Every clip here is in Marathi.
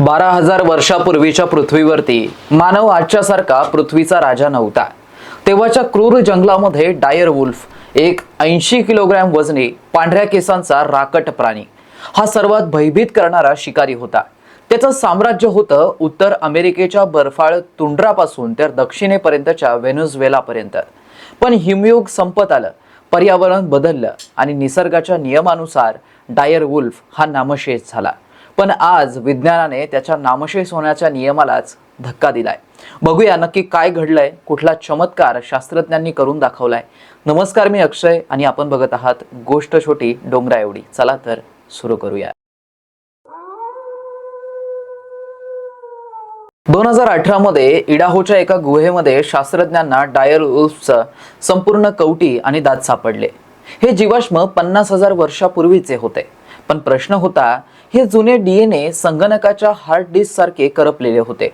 बारा हजार वर्षापूर्वीच्या पृथ्वीवरती मानव आजच्या सारखा पृथ्वीचा राजा नव्हता. तेव्हाच्या क्रूर जंगलामध्ये डायर वुल्फ एक ऐंशी किलोग्रॅम वजनी पांढऱ्या केसांचा राकट प्राणी हा सर्वात भयभीत करणारा शिकारी होता. त्याचं साम्राज्य होतं उत्तर अमेरिकेच्या बर्फाळ तुंड्रापासून तर दक्षिणेपर्यंतच्या व्हेनेझुएलापर्यंत. पण हिमयुग संपत आलं पर्यावरण बदललं आणि निसर्गाच्या नियमानुसार डायर वुल्फ हा नामशेष झाला. पण आज विज्ञानाने त्याच्या नामशेष होण्याच्या नियमालाच धक्का दिलाय. बघूया नक्की काय घडलंय कुठला चमत्कार शास्त्रज्ञांनी करून दाखवलाय. नमस्कार मी अक्षय आणि आपण बघत आहात गोष्ट छोटी डोंगरा एवढी. चला तर सुरू करूया. दोन हजार अठरा मध्ये इडाहोच्या एका गुहेमध्ये शास्त्रज्ञांना डायर उल्फचं संपूर्ण कवटी आणि दात सापडले. हे जीवाश्म पन्नास हजार वर्षापूर्वीचे होते. पण प्रश्न होता हे जुने डीएनए संगणकाच्या हार्ड डिस्क सारखे करपलेले होते.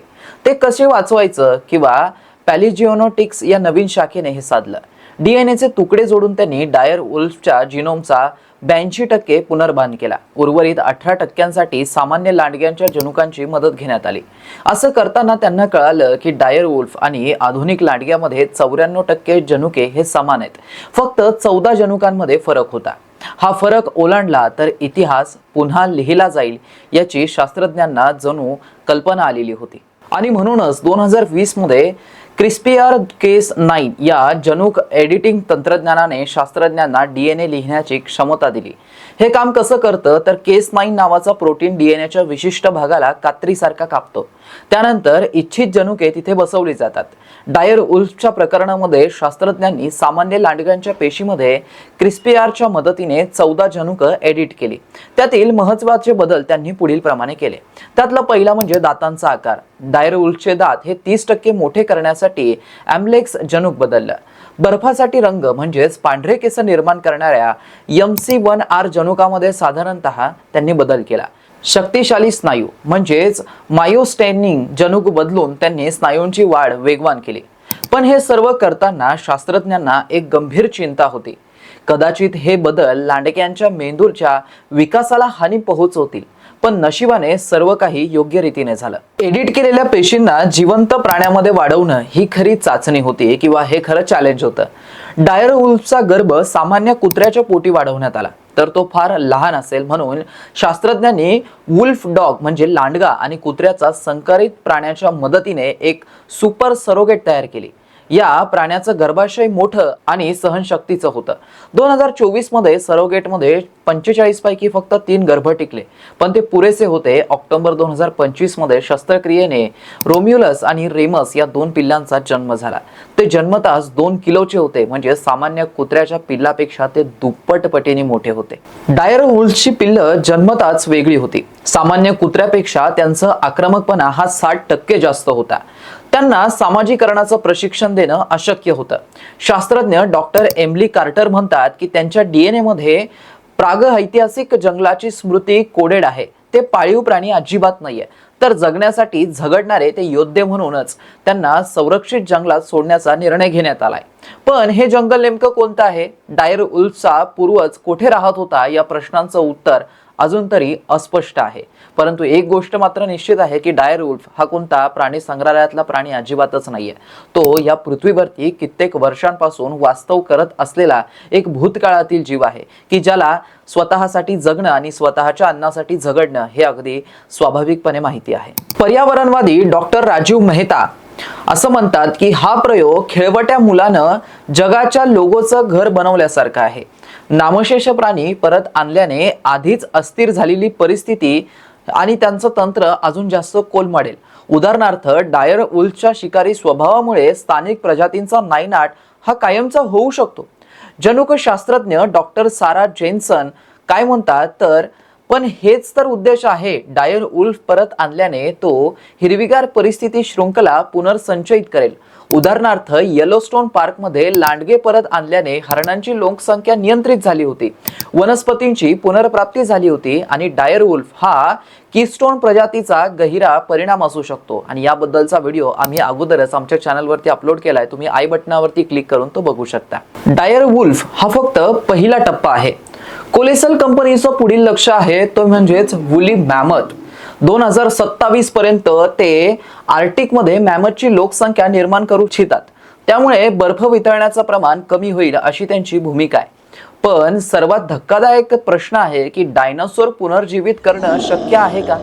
ते कसे वाचवायचं किंवा पॅलिजिओनोटिक्स या नवीन शाखेने हे साधलं. डीएनएचे तुकडे जोडून त्यांनी डायर उल्फच्या जिनोमचा ब्याऐंशी टक्के पुनर्बांध केला. उर्वरित अठरा टक्क्यांसाठी सामान्य लांडग्यांच्या जनुकांची मदत घेण्यात आली. असं करताना त्यांना कळालं की डायर उल्फ आणि आधुनिक लांडग्यामध्ये चौऱ्याण्णव टक्के जनुके हे समान आहेत. फक्त चौदा जनुकांमध्ये फरक होता. हा फरक ओलांडला तर इतिहास पुन्हा लिहिला जाईल याची शास्त्रज्ञांना जणू कल्पना आलेली होती. आणि म्हणूनच दोन हजार वीसमध्ये क्रिस्पियर केस नाईन या जनुक एडिटिंग तंत्रज्ञानाने शास्त्रज्ञांना डीएनए लिहिण्याची क्षमता दिली. हे काम कसं करतं? तर केस नाईन नावाचा प्रोटीन डीएनएच्या विशिष्ट भागाला कात्रीसारखा कापतो. त्यानंतर इच्छित जनुके तिथे बसवली जातात. डायर उल्फच्या प्रकरणामध्ये शास्त्रज्ञांनी सामान्य लांडग्यांच्या पेशीमध्ये क्रिस्पिआरच्या मदतीने चौदा जनुकं एडिट केली. त्यातील महत्त्वाचे बदल त्यांनी पुढील प्रमाणे केले. त्यातला पहिला म्हणजे दातांचा आकार. डायर उल्फचे दात हे तीस टक्के मोठे करण्यासाठी ॲम्लेक्स जनुक बदललं. बर्फासाठी रंग म्हणजेच पांढरे केस निर्माण करणाऱ्या एम सी वन आर जनुकामध्ये साधारणतः त्यांनी बदल केला. शक्तिशाली स्नायू म्हणजेच मायोस्टेनिंग जनुक बदलून त्यांनी स्नायूंची वाढ वेगवान केली. पण हे सर्व करताना शास्त्रज्ञांना एक गंभीर चिंता होती. कदाचित हे बदल लांडक्यांच्या मेंदूरच्या विकासाला हानी पोहोचवतील. पण नशिबाने सर्व काही योग्य रीतीने झालं. एडिट केलेल्या पेशींना जिवंत प्राण्यामध्ये वाढवणं ही खरी चाचणी होती किंवा हे खरं चॅलेंज होतं. डायर उल्फचा गर्भ सामान्य कुत्र्याच्या पोटी वाढवण्यात आला. तर तो फार लहान असेल म्हणून शास्त्रज्ञांनी वुल्फ डॉग म्हणजे लांडगा आणि कुत्र्याचा संकरित प्राण्याच्या मदतीने एक सुपर सरोगेट तयार केली. या प्राण्याचं गर्भाशय मोठं आणि सहनशक्तीचं होतं. दोन हजार चोवीसमध्ये सरोगेटमध्ये पंचेचाळीस पैकी फक्त तीन गर्भ टिकले. पण ते पुरेसे होते ऑक्टोबर दोन हजार पंचवीसमध्ये शस्त्रक्रियेने रोम्युलस आणि रेमस या दोन पिल्लांचा जन्म झाला. ते जन्मताच दोन किलोचे होते म्हणजे सामान्य कुत्र्याच्या पिल्लापेक्षा ते दुप्पट पटीने मोठे होते. डायर वुल्सची पिल्लं जन्मताच वेगळी होती. सामान्य कुत्र्यापेक्षा त्यांचं आक्रमकपणा हा साठ टक्के जास्त होता. त्यांना सामाजिकरणाचं प्रशिक्षण देणं अशक्य होतं. शास्त्रज्ञ डॉक्टर एमली कार्टर म्हणतात की त्यांच्या डीएनए मध्ये प्रागऐतिहासिक जंगलाची स्मृती कोडेड आहे. ते पाळीव प्राणी अजिबात नाहीये. तर जगण्यासाठी झगडणारे ते योद्धे म्हणूनच त्यांना संरक्षित जंगलात सोडण्याचा निर्णय घेण्यात आलाय. पण हे जंगल नेमकं कोणतं आहे? डायर उल्फचा पूर्वज कुठे राहत होता? या प्रश्नांचं उत्तर अजून तरी अस्पष्ट आहे. परंतु एक गोष्ट मात्र निश्चित आहे की डायर उल्फ हा कोणता प्राणी संग्रहालयातला प्राणी अजिबातच नाहीये. तो या पृथ्वीवरती कित्येक वर्षांपासून वास्तव करत असलेला एक भूतकाळातील जीव आहे की ज्याला स्वतःसाठी जगणं आणि स्वतःच्या अन्नासाठी झगडणं हे अगदी स्वाभाविकपणे माहिती आहे. पर्यावरणवादी डॉक्टर राजीव मेहता असं म्हणतात की हा प्रयोग खेळवट्या मुलानं जगाच्या लोगोचं घर बनवल्यासारखं आहे. नामशेष प्राणी परत आणल्याने आधीच अस्थिर झालेली परिस्थिती आणि त्यांचं तंत्र अजून जास्त कोलमाडेल. उदाहरणार्थ डायर उल्फच्या शिकारी स्वभावामुळे स्थानिक प्रजातींचा नायनाट हा कायमचा होऊ शकतो. जनुकशास्त्रज्ञ डॉक्टर सारा जेन्सन काय म्हणतात? तर पण हेच तर उद्देश आहे. डायर उल्फ परत आणल्याने तो हिरवीगार परिस्थिती शृंखला पुनर्संचयित करेल. उदाहरणार्थ येलोस्टोन पार्कमध्ये लांडगे परत आणल्याने हरणांची लोकसंख्या नियंत्रित झाली होती. वनस्पतींची पुनर्प्राप्ती झाली होती आणि डायर उल्फ हा किस्टोन प्रजातीचा गहिरा परिणाम असू शकतो. आणि याबद्दलचा व्हिडिओ आम्ही अगोदरच आमच्या चॅनलवरती अपलोड केला आहे तुम्ही आय बटनावरती क्लिक करून तो बघू शकता. डायर वुल्फ हा फक्त पहिला टप्पा आहे. कोलेसल कंपनीचं पुढील लक्ष आहे तो म्हणजेच वुली मॅमथ. दोन हजार सत्तावीस पर्यंत ते आर्टिकमध्ये मॅमथची लोकसंख्या निर्माण करू इच्छितात. त्यामुळे बर्फ वितळण्याचं प्रमाण कमी होईल अशी त्यांची भूमिका आहे. पण सर्वात धक्कादायक प्रश्न आहे की डायनासोर पुनर्जीवित करणं शक्य आहे का?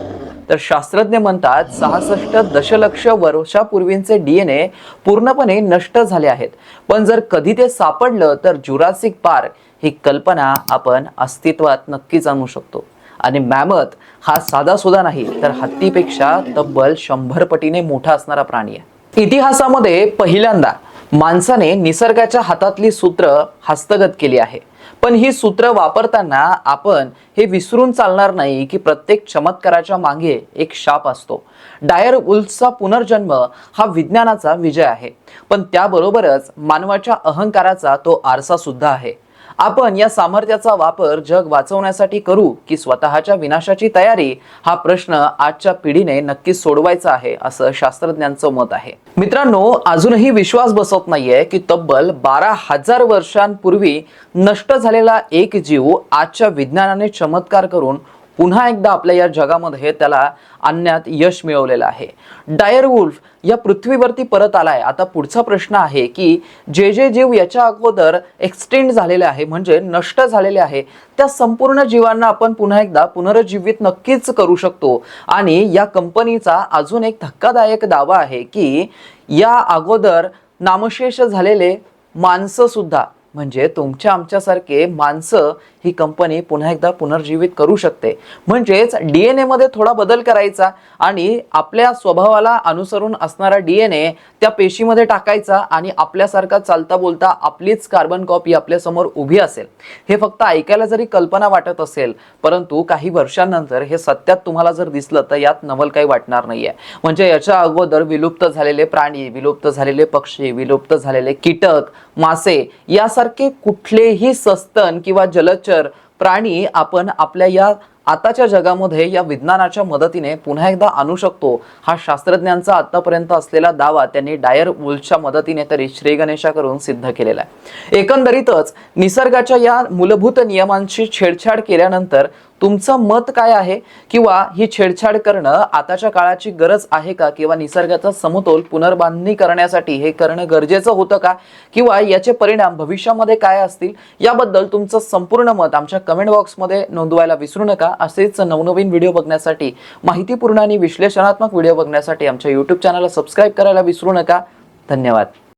तर शास्त्रज्ञ म्हणतात सहासष्ट दशलक्ष वर्षापूर्वींचे डीएनए पूर्णपणे नष्ट झाले आहेत. पण जर कधी ते सापडलं तर जुरासिक पार्क ही कल्पना आपण अस्तित्वात नक्कीच आणू शकतो. आणि मॅमथ हा साधा सुद्धा नाही तर हत्तीपेक्षा तब्बल शंभर पटीने मोठा असणारा प्राणी आहे. इतिहासामध्ये पहिल्यांदा माणसाने निसर्गाच्या हातातली सूत्र हस्तगत केली आहे. पण ही सूत्र वापरताना आपण हे विसरून चालणार नाही की प्रत्येक चमत्काराच्या मागे एक शाप असतो. डायर उल्सचा पुनर्जन्म हा विज्ञानाचा विजय आहे. पण त्याबरोबरच मानवाच्या अहंकाराचा तो आरसा सुद्धा आहे. आपण या सामर्थ्याचा वापर जग वाचवण्यासाठी करू की स्वतःच्या विनाशाची तयारी हा प्रश्न आजच्या पिढीने नक्कीच सोडवायचा आहे असं शास्त्रज्ञांचं मत आहे. मित्रांनो अजूनही विश्वास बसत नाहीये की तब्बल बारा हजार वर्षांपूर्वी नष्ट झालेला एक जीव आजच्या विज्ञानाने चमत्कार करून पुन्हा एकदा आपल्या या जगामध्ये त्याला आणण्यात यश मिळवलेलं आहे. डायर वुल्फ या पृथ्वीवरती परत आलाय. आता पुढचा प्रश्न आहे की जे जे जीव याच्या अगोदर एक्सटेंड झालेले आहे म्हणजे नष्ट झालेले आहे त्या संपूर्ण जीवांना आपण पुन्हा एकदा पुनर्जीवित नक्कीच करू शकतो. आणि या कंपनीचा अजून एक धक्कादायक दावा आहे की या अगोदर नामशेष झालेले माणसंसुद्धा म्हणजे तुमच्या आमच्यासारखे माणसं ही कंपनी पुन्हा एकदा पुनर्जीवित करू शकते. म्हणजेच डी एन एमध्ये थोडा बदल करायचा आणि आपल्या स्वभावाला अनुसरून असणारा डी एन ए त्या पेशीमध्ये टाकायचा आणि आपल्यासारखा चालता बोलता आपलीच कार्बन कॉपी आपल्यासमोर उभी असेल. हे फक्त ऐकायला जरी कल्पना वाटत असेल परंतु काही वर्षांनंतर हे सत्यात तुम्हाला जर दिसलं तर यात नवल काही वाटणार नाहीये. म्हणजे याच्या अगोदर विलुप्त झालेले प्राणी विलुप्त झालेले पक्षी विलुप्त झालेले कीटक मासे यासारखे कुठलेही सस्तन किंवा जलचर प्राणी आपण आपल्या या आताच्या जगामध्ये या विज्ञानाच्या मदतीने पुन्हा एकदा आणू शकतो. हा शास्त्रज्ञांचा आतापर्यंत असलेला दावा त्यांनी डायर वुल्सच्या मदतीने तरी श्री गणेशाकडून सिद्ध केलेला आहे. एकंदरीतच निसर्गाच्या या मूलभूत नियमांची छेडछाड केल्यानंतर तुमचं मत काय आहे? किंवा ही छेडछाड करणं आताच्या काळाची गरज आहे का? किंवा निसर्गाचा समतोल पुनर्बांधणी करण्यासाठी हे करणं गरजेचं होतं का? किंवा याचे परिणाम भविष्यामध्ये काय असतील? याबद्दल तुमचं संपूर्ण मत आमच्या कमेंट बॉक्समध्ये नोंदवायला विसरू नका. असेच नवनवीन व्हिडिओ बघण्यासाठी माहितीपूर्ण आणि विश्लेषणात्मक व्हिडिओ बघण्यासाठी आमच्या यूट्यूब चॅनलला सबस्क्राईब करायला विसरू नका. धन्यवाद.